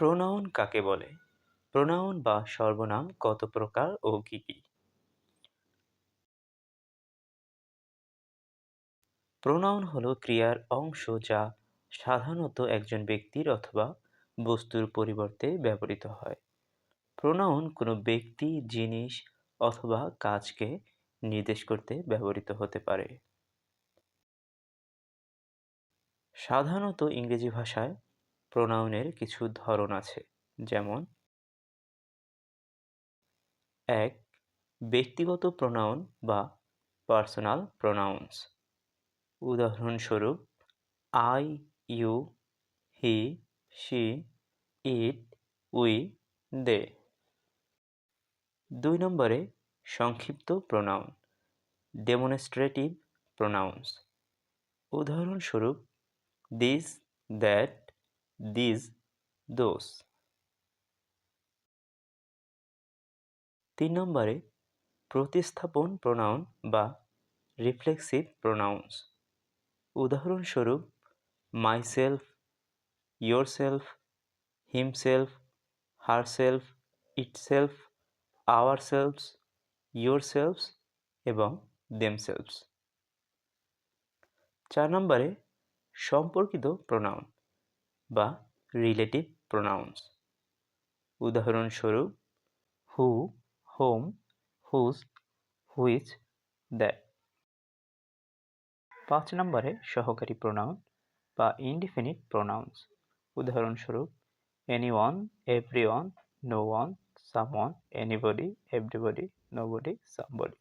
Pronoun কাকে বলে? Pronoun বা সর্বনাম কত প্রকার ও কি কি? প্রোনাউন হলো ক্রিয়ার অংশ যা সাধারণত একজন ব্যক্তির অথবা বস্তুর পরিবর্তে ব্যবহৃত হয়। প্রোনাউন কোনো ব্যক্তি, জিনিস অথবা কাজকে নির্দেশ করতে ব্যবহৃত হতে পারে। সাধারণত ইংরেজি ভাষায় প্রোনাউনের কিছু ধরন আছে, যেমন এক, ব্যক্তিগত প্রোনাউন বা পার্সোনাল প্রোনাউন্স উদাহরণস্বরূপ I you he she it we they দুই নম্বরে, সংক্ষিপ্ত প্রোনাউন ডেমনস্ট্রেটিভ প্রোনাউন্স উদাহরণস্বরূপ দিস দ্যাট দিস দোস তিন নম্বরে প্রতিস্থাপন প্রোনাউন বা রিফ্লেক্সিভ প্রোনাউন্স উদাহরণস্বরূপ myself yourself, himself, herself, itself, ourselves, yourselves এবং themselves. চার নম্বরে সম্পর্কিত প্রোনাউন বা রিলেটিভ প্রোনাউন্স উদাহরণস্বরূপ who whom whose which that পাঁচ নম্বরে সহকারী প্রোনাউন বা ইনডিফিনিট প্রোনাউন্স উদাহরণস্বরূপ anyone everyone no one someone anybody everybody nobody somebody